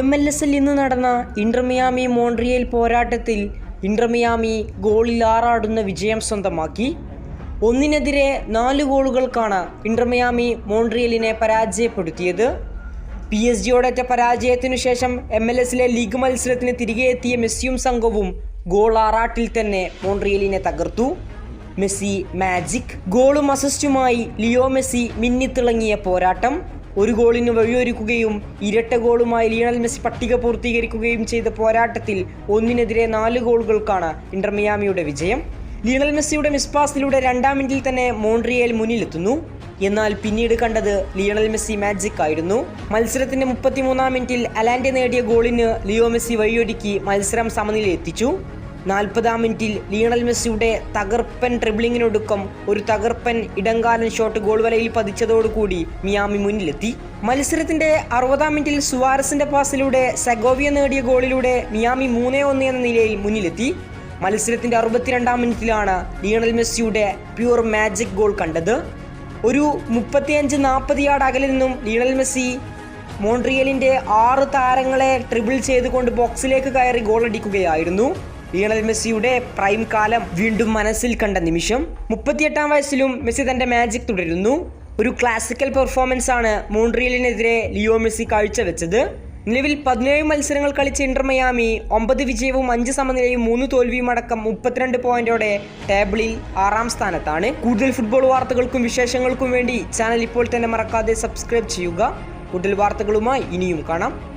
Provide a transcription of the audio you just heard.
M L എസിൽ ഇന്ന് നടന്ന ഇന്റർമിയാമി മോൺട്രിയൽ പോരാട്ടത്തിൽ ഇന്റർമിയാമി ഗോളിൽ ആറാടുന്ന വിജയം സ്വന്തമാക്കി. ഒന്നിനെതിരെ നാല് ഗോളുകൾക്കാണ് ഇന്റർമിയാമി മോൺട്രിയലിനെ പരാജയപ്പെടുത്തിയത്. പി എസ് ജിയോടേറ്റ പരാജയത്തിനു ശേഷം എം എൽ എസിലെ ലീഗ് മത്സരത്തിന് തിരികെ എത്തിയ മെസ്സിയും സംഘവും ഗോൾ ആറാട്ടിൽ തന്നെ മോൺട്രിയലിനെ തകർത്തു. മെസ്സി മാജിക് ഗോളും അസിസ്റ്റുമായി ലിയോ മെസ്സി മിന്നിത്തിളങ്ങിയ പോരാട്ടം. ഒരു ഗോളിന് വഴിയൊരുക്കുകയും ഇരട്ട ഗോളുമായി ലിയണൽ മെസ്സി പട്ടിക പൂർത്തീകരിക്കുകയും ചെയ്ത പോരാട്ടത്തിൽ ഒന്നിനെതിരെ നാല് ഗോളുകൾക്കാണ് ഇന്റർമിയാമിയുടെ വിജയം. ലിയണൽ മെസ്സിയുടെ മിസ്പാസിലൂടെ രണ്ടാം മിനിറ്റിൽ തന്നെ മോൺട്രിയൽ മുന്നിലെത്തുന്നു. എന്നാൽ പിന്നീട് കണ്ടത് ലിയണൽ മെസ്സി മാജിക് ആയിരുന്നു. മത്സരത്തിന്റെ മുപ്പത്തിമൂന്നാം മിനിറ്റിൽ അലാൻഡെ നേടിയ ഗോളിന് ലിയോ മെസ്സി വഴിയൊരുക്കി മത്സരം സമനിലയെത്തിച്ചു നാൽപ്പതാം മിനിറ്റിൽ ലിയണൽ മെസ്സിയുടെ തകർപ്പൻ ട്രിബിളിങ്ങിനൊടുക്കം ഒരു തകർപ്പൻ ഇടങ്കാലൻ ഷോട്ട് ഗോൾ വലയിൽ പതിച്ചതോടുകൂടി മിയാമി മുന്നിലെത്തി. മത്സരത്തിന്റെ അറുപതാം മിനിറ്റിൽ സുവാരസിന്റെ പാസിലൂടെ സെഗോവിയ നേടിയ ഗോളിലൂടെ മിയാമി മൂന്നേ ഒന്ന് എന്ന നിലയിൽ മുന്നിലെത്തി. മത്സരത്തിന്റെ അറുപത്തിരണ്ടാം മിനിറ്റിലാണ് ലിയണൽ മെസ്സിയുടെ പ്യൂർ മാജിക് ഗോൾ കണ്ടത്. ഒരു മുപ്പത്തിയഞ്ച് നാൽപ്പത് യാർഡ് അകലിൽ നിന്നും ലിയണൽ മെസ്സി മോൺട്രിയലിന്റെ ആറ് താരങ്ങളെ ട്രിബിൾ ചെയ്തുകൊണ്ട് ബോക്സിലേക്ക് കയറി ഗോൾ അടിക്കുകയായിരുന്നു. ലിയണൽ മെസ്സിയുടെ പ്രൈം കാലം വീണ്ടും മനസ്സിൽ കണ്ട നിമിഷം മുപ്പത്തിയെട്ടാം വയസ്സിലും മെസ്സി തന്റെ മാജിക് തുടരുന്നു. ഒരു ക്ലാസിക്കൽ പെർഫോമൻസ് ആണ് മോൺട്രിയലിനെതിരെ ലിയോ മെസ്സി കാഴ്ചവെച്ചത്. നിലവിൽ പതിനേഴ് മത്സരങ്ങൾ കളിച്ച ഇന്റർ ഒമ്പത് വിജയവും അഞ്ച് സമനിലയും മൂന്ന് തോൽവിയും അടക്കം മുപ്പത്തിരണ്ട് പോയിന്റോടെ ടേബിളിൽ ആറാം സ്ഥാനത്താണ്. കൂടുതൽ ഫുട്ബോൾ വാർത്തകൾക്കും വിശേഷങ്ങൾക്കും വേണ്ടി ചാനൽ ഇപ്പോൾ തന്നെ മറക്കാതെ സബ്സ്ക്രൈബ് ചെയ്യുക. കൂടുതൽ വാർത്തകളുമായി ഇനിയും കാണാം.